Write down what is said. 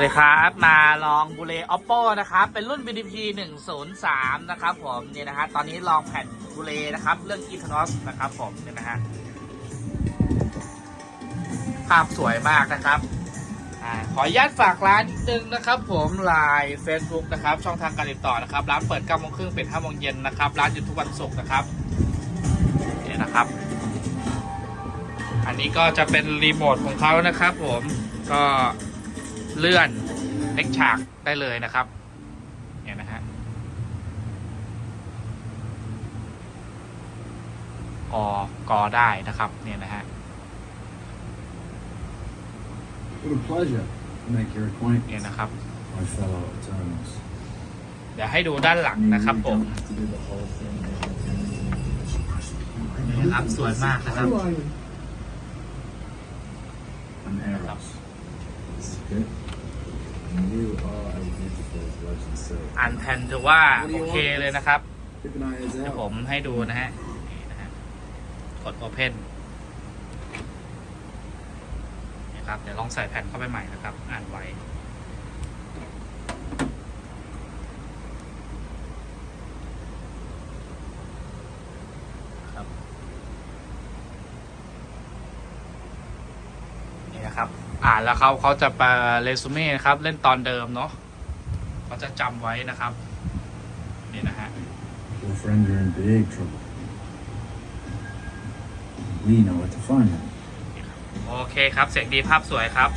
สวัสดีครับมาลองบูเล oppo นะครับเป็นรุ่น BDP 103 นะครับผมเนี่ยนะฮะตอนนี้ลองแผ่นบูเลนะครับเรื่อง e t h e r o s นะครับผมเนี่ยนะฮะภาพสวยมากนะครับอขออนุญาตฝากร้านนิดนึงนะครับ ผมไลน์ Facebook นะครับช่องทางการติดต่อนะครับ ร้านเปิด9โมงครึ่งเปิด5โมงเย็นนะครับร้านหยุดทุกวันศุกร์นะครับเนี่ยนะครับ อันนี้ก็จะเป็นรีโมทของเขานะครับ ผมก็ เลื่อนเล็กฉากได้เลยนะครับ เนี่ยนะฮะ กอกอได้นะครับ เนี่ยนะฮะ What a pleasure to make your เนี่ย acquaintance, นะครับ my fellow Eternals. เดี๋ยวให้ดูด้านหลังนะครับผม You don't have to do the whole thing. นี่นะครับสวยมากนะครับ Who are you? I'm Eros. This is good. And you are as beautiful as legend say. อ่านแผ่นถือว่าโอเคเลยนะครับ Keep an eye เดี๋ยว out. ผมให้ดูนะฮะนี่นะฮะกด Open นี่ครับเดี๋ยวลองใส่แผ่นเข้าไปใหม่นะครับ อ่านไว้ ครับ นี่นะครับ อ่านแล้วเขาเขาจะไปเรซูเม่นะครับ เล่นตอนเดิมเนาะเขาจะจำไว้นะครับ นี่นะฮะ Your friends are in big trouble. We know where to find them. โอเคครับ เสียงดีภาพสวยครับ